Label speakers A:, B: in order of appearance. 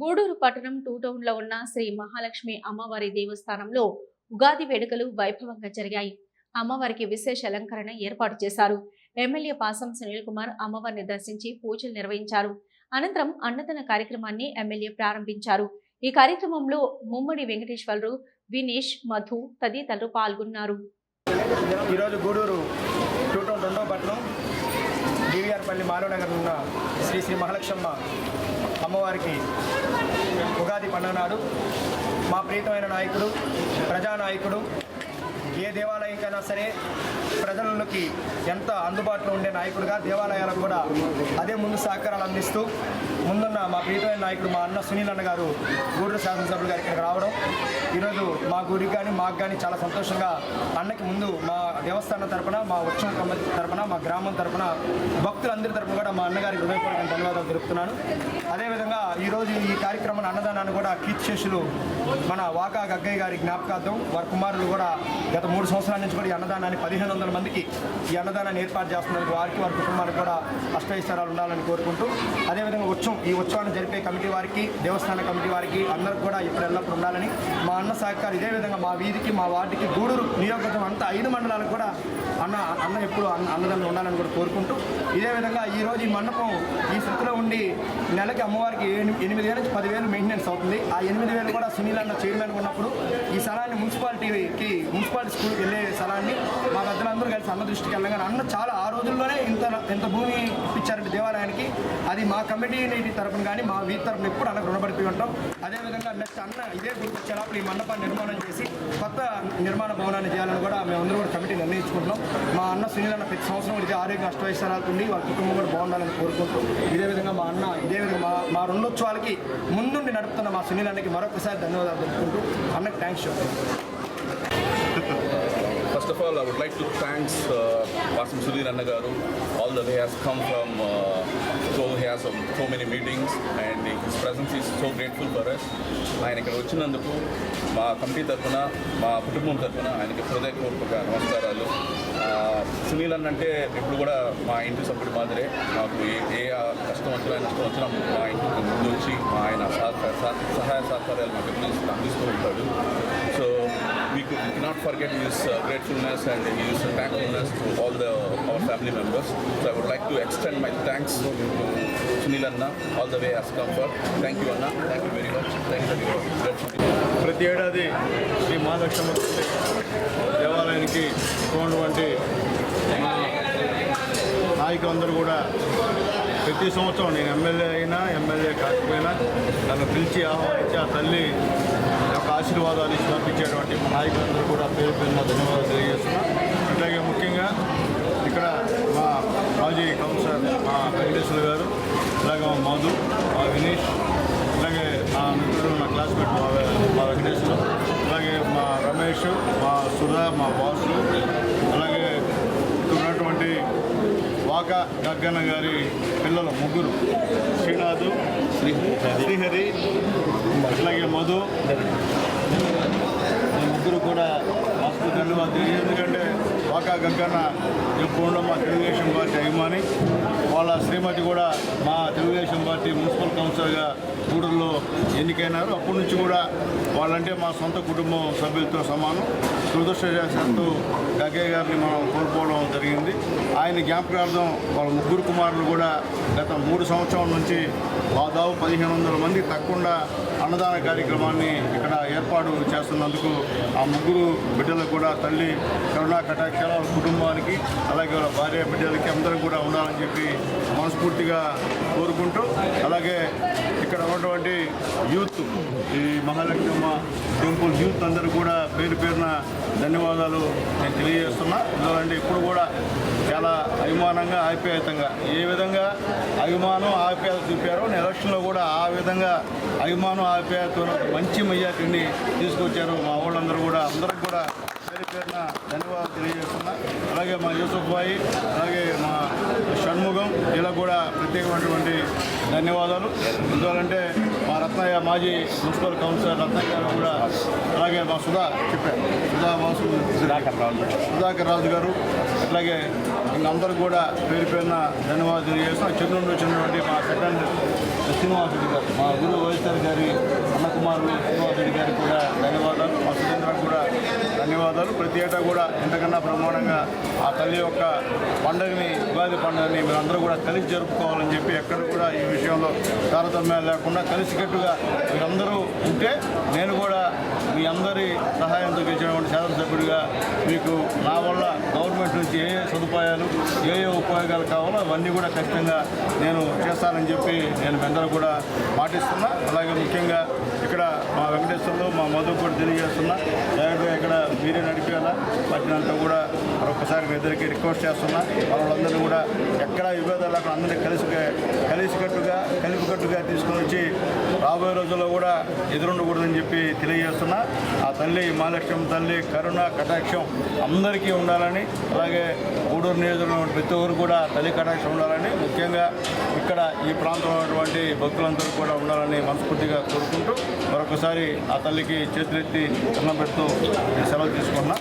A: గూడూరు పట్టణం టూ టౌన్లో ఉన్న శ్రీ మహాలక్ష్మి అమ్మవారి దేవస్థానంలో ఉగాది వేడుకలు వైభవంగా జరిగాయి. అమ్మవారికి విశేష అలంకరణ ఏర్పాటు చేశారు. ఎమ్మెల్యే పాసం సునీల్ కుమార్ అమ్మవారిని దర్శించి పూజలు నిర్వహించారు. అనంతరం అన్నదాన కార్యక్రమాన్ని ఎమ్మెల్యే ప్రారంభించారు. ఈ కార్యక్రమంలో ముమ్మడి వెంకటేశ్వరరు వినేష్ మధు తదితరులు పాల్గొన్నారు.
B: ఈరోజు గూడూరు టూ టౌన్ రెండో పట్టణం డివిఆర్పల్లి మానవనగర్ ఉన్న శ్రీ శ్రీ మహాలక్ష్మ అమ్మవారికి ఉగాది పండుగ నాడు మా ప్రీతమైన నాయకుడు ప్రజానాయకుడు ఏ దేవాలయంకైనా సరే ప్రజలకి ఎంత అందుబాటులో ఉండే నాయకుడుగా దేవాలయాలకు కూడా అదే ముందు సహకారాలు అందిస్తూ ముందున్న మా ప్రియమైన నాయకుడు మా అన్న సునీల్ అన్న గారు గూడూరు శాసనసభ్యులు గారి ఇక్కడికి రావడం. ఈరోజు మా గురికి కానీ మాకు కానీ చాలా సంతోషంగా అన్నకి ముందు మా దేవస్థానం తరపున మా ఉత్సవం కమిటీ తరపున మా గ్రామం తరపున భక్తులందరి తరపున కూడా మా అన్నగారికి హృదయపూర్వక ధన్యవాదాలు తెలుపుతున్నాను. అదేవిధంగా ఈరోజు ఈ కార్యక్రమాన్ని అన్నదానాన్ని కూడా కీర్తిశేషులు మన వాకా గగ్గయ్య గారి జ్ఞాపకార్థం వారి కుమారులు కూడా గత మూడు సంవత్సరాల నుంచి కూడా ఈ అన్నదానాన్ని పదిహేను వందల మందికి ఈ అన్నదానాన్ని ఏర్పాటు చేస్తున్నందుకు వారికి వారి కుటుంబానికి కూడా అష్టైశ్వరాలు ఉండాలని కోరుకుంటూ అదేవిధంగా ఉత్సవం ఈ ఉత్సవాన్ని జరిపే కమిటీ వారికి దేవస్థాన కమిటీ వారికి అందరికి కూడా ఇప్పుడు ఎల్లప్పుడు ఉండాలని మా అన్న సహకారం ఇదే విధంగా మా వీధికి మా వార్డుకి గూడూరు నియోజకవర్గం అంతా ఐదు మండలాలకు కూడా అన్న అన్న ఎప్పుడు అన్న అన్నదానం ఉండాలని కూడా కోరుకుంటూ ఇదే విధంగా ఈరోజు ఈ మండపం ఈ స్థితిలో ఉండి నెలకి అమ్మవారికి ఎనిమిది వేల నుంచి పదివేలు మెయింటెనెన్స్ అవుతుంది. ఆ ఎనిమిది వేలు కూడా సునీల్ అన్న చైర్మన్ ఉన్నప్పుడు ఈ స్థలాన్ని మున్సిపాలిటీకి మున్సిపాలిటీ స్కూల్కి వెళ్ళే స్థలాన్ని మా పెద్దలందరూ కలిసి అన్న దృష్టికి వెళ్ళగానే అన్న చాలా ఆ రోజుల్లోనే ఇంత ఇంత భూమి ఇప్పించారంటే దేవాలయానికి. అది మా కమిటీని కమిటీ తరపున కానీ మా వీధి తరఫున ఎప్పుడు అన్నకు రుణపడిపోయి ఉంటాం. అదేవిధంగా నెక్స్ట్ అన్న ఇదే గుర్తు ఈ మండపాన్ని నిర్మాణం చేసి కొత్త నిర్మాణ భవనాన్ని చేయాలని కూడా మేమందరూ కూడా కమిటీ నిర్ణయించుకుంటున్నాం. మా అన్న సునీల్ అన్న ప్రతి సంవత్సరం ఇది ఆరోగ్య అష్టవైశ్వరాలతో ఉండి వాళ్ళ కుటుంబం కూడా బాగుండాలని కోరుకుంటూ ఇదే విధంగా మా అన్న ఇదే విధంగా మా మా రెండోత్సవాలకి ముందుండి నడుపుతున్న మా సునీల్ అన్నకి మరొకసారి ధన్యవాదాలు తెలుపుకుంటూ అన్నకి థ్యాంక్స్ చెప్తాను
C: all, I would like to thank uh, Vasim Sudhir Annagaru. All the way has come from, uh, so he has um, so many meetings and his presence is so grateful for us. ఆయన ఇక్కడ వచ్చినందుకు మా committee తరఫున మా కుటుంబం తరఫున ఆయనకి హృదయపూర్వక నమస్కారాలు సునీల్ అన్న అంటే ఇప్పుడు కూడా మా ఇంటి సభ్యుడి మాదిరే మాకు ఏ ఏ కష్టం వచ్చినా నష్టం వచ్చినా మా ఇంటికి ముందు వచ్చి మా ఆయన సహకార సహాయ సహకారాలు మాకు ఎప్పుడు అందిస్తూ ఉంటాడు so we could we cannot forget his uh, gratefulness and his thankfulness to all the our family members. So I would like to extend my thanks to Sunil Anna all the way as comfort. Thank you Anna. Thank you very much. Thank you. Grateful.
D: ప్రతి ఏడాది శ్రీ మహాలక్ష్మ దేవాలయానికి ఉన్నటువంటి మా నాయకులందరూ కూడా ప్రతి సంవత్సరం నేను ఎమ్మెల్యే అయినా ఎమ్మెల్యే కాకపోయినా నన్ను పిలిచి ఆహ్వానించి ఆ తల్లి ఆశీర్వాదాలు ఇచ్చి పంపించేటువంటి నాయకులందరూ కూడా పేరు పేరున ధన్యవాదాలు తెలియజేస్తున్నాను అట్లాగే ముఖ్యంగా ఇక్కడ మా మాజీ కౌన్సిలర్ మా వెంకటేశ్వర గారు అలాగే మా మధు మా వినీష్ అలాగే మా మిత్రుడు నా క్లాస్మేట్ మా మా వెంకటేశ్వర అలాగే మా రమేష్ మా సుధా మా బాసు అలాగే ఇక్కడ ఉన్నటువంటి వాక గగ్గన్న గారి పిల్లలు ముగ్గురు. శ్రీహరి అట్లాగే మధు. ముగ్గురు కూడా మస్తు ధన్యవాదాలు ఎందుకంటే వాకా గగ్గన్న ఎప్పుడు మా తెలుగుదేశం పార్టీ అభిమాని. వాళ్ళ శ్రీమతి కూడా మా తెలుగుదేశం పార్టీ మున్సిపల్ కౌన్సిలర్గా గూడూరులో ఎన్నికైనారు. అప్పటి నుంచి కూడా వాళ్ళంటే మా సొంత కుటుంబం సభ్యులతో సమానం. దురదృష్టవశాత్తు గగ్గయ్య గారిని మనం కోల్పోవడం జరిగింది. ఆయన జ్ఞాపకార్థం వాళ్ళ ముగ్గురు కుమారులు కూడా గత మూడు సంవత్సరాల నుంచి దాదాపు పదిహేను వందల మంది తక్కువ అన్నదాన కార్యక్రమాన్ని ఇక్కడ ఏర్పాటు చేస్తున్నందుకు ఆ ముగ్గురు బిడ్డలకు కూడా తల్లి కరుణా కటాక్షాల వాళ్ళ కుటుంబానికి అలాగే వాళ్ళ భార్య బిడ్డలకి అందరూ కూడా ఉండాలని చెప్పి మనస్ఫూర్తిగా కోరుకుంటూ అలాగే ఇక్కడ ఉన్నటువంటి యూత్ ఈ మహాలక్ష్మమ్మ టెంపుల్ యూత్ అందరూ కూడా పేరు పేరున ధన్యవాదాలు నేను తెలియజేస్తున్నా. ఎందుకంటే ఇప్పుడు కూడా చాలా అభిమానంగా ఆప్యాయతంగా ఏ విధంగా అభిమానం ఆప్యాయత చూపారో ఎలక్షన్లో కూడా ఆ విధంగా అభిమానం ఆప్యాయత మంచి మెజార్టీని తీసుకొచ్చారు మా వాళ్ళందరూ కూడా. అందరూ కూడా పేరు పేరున ధన్యవాదాలు తెలియజేస్తున్నా. అలాగే మా యూసుఫ్ బాయి అలాగే మా షణ్ముఖం ఇలా కూడా ప్రత్యేకమైనటువంటి ధన్యవాదాలు. ఎందువల్లంటే మా రత్నయ్య మాజీ మున్సిపల్ కౌన్సిలర్ రత్నయ్య గారు కూడా అలాగే మా సుధా చెప్పారు సుధా వాసు సుధాకర్ రాజు. సుధాకర్ రాజు గారు. అట్లాగే ఇంకందరూ కూడా పేరు పేరున ధన్యవాదాలు తెలియజేస్తున్నాం చెన్నూరు వచ్చినటువంటి మా సెకండ్ శ్రీనివాసుడి గారు. మా గురువు వైఎస్ఆర్ గారి అన్నకుమారులు శ్రీనివాసుడి గారికి కూడా ధన్యవాదాలు. మా సురేంద్ర కూడా ధన్యవాదాలు. ప్రతి ఏటా కూడా ఇంతకన్నా ప్రమాణంగా ఆ తల్లి యొక్క పండుగని ఉగాది పండుగని మీరందరూ కూడా కలిసి జరుపుకోవాలని చెప్పి ఎక్కడ కూడా ఈ విషయంలో తారతమ్యాలు లేకుండా కలిసికట్టుగా మీరందరూ ఉంటే నేను కూడా మీ అందరి సహాయంతో గెలిచినటువంటి శాసనసభ్యుడిగా మీకు నా వల్ల గవర్నమెంట్ నుంచి ఏ ఏ సదుపాయాలు ఏ ఏ ఉపయోగాలు కావాలో అవన్నీ కూడా ఖచ్చితంగా నేను చేస్తానని చెప్పి నేను మీ అందరూ కూడా పాటిస్తున్నా అలాగే ముఖ్యంగా ఇక్కడ మా వెంకటేశ్వర్లో మా మధు కూడా తెలియజేస్తున్నా. మీరే నడిపేలా పట్టినంతా కూడా మరొకసారి మీ ఇద్దరికి రిక్వెస్ట్ చేస్తున్నా. వాళ్ళందరూ కూడా ఎక్కడ విభేదాలు అక్కడ అందరినీ కలిసి కలిసికట్టుగా కలిపికట్టుగా తీసుకొని వచ్చి రాబోయే రోజుల్లో కూడా ఎదురుండకూడదని చెప్పి తెలియజేస్తున్నా. ఆ తల్లి మహాలక్ష్యం తల్లి కరుణ కటాక్షం అందరికీ ఉండాలని అలాగే గూడూరు నియోజకవర్గం ప్రతి ఒక్కరు కూడా తల్లి కటాక్షం ఉండాలని ముఖ్యంగా ఇక్కడ ఈ ప్రాంతంలో ఉన్నటువంటి భక్తులందరూ కూడా ఉండాలని మనస్ఫూర్తిగా కోరుకుంటూ మరొకసారి ఆ తల్లికి చేతులెత్తి అన్నం పెడుతూ సెలవు తీసుకున్న.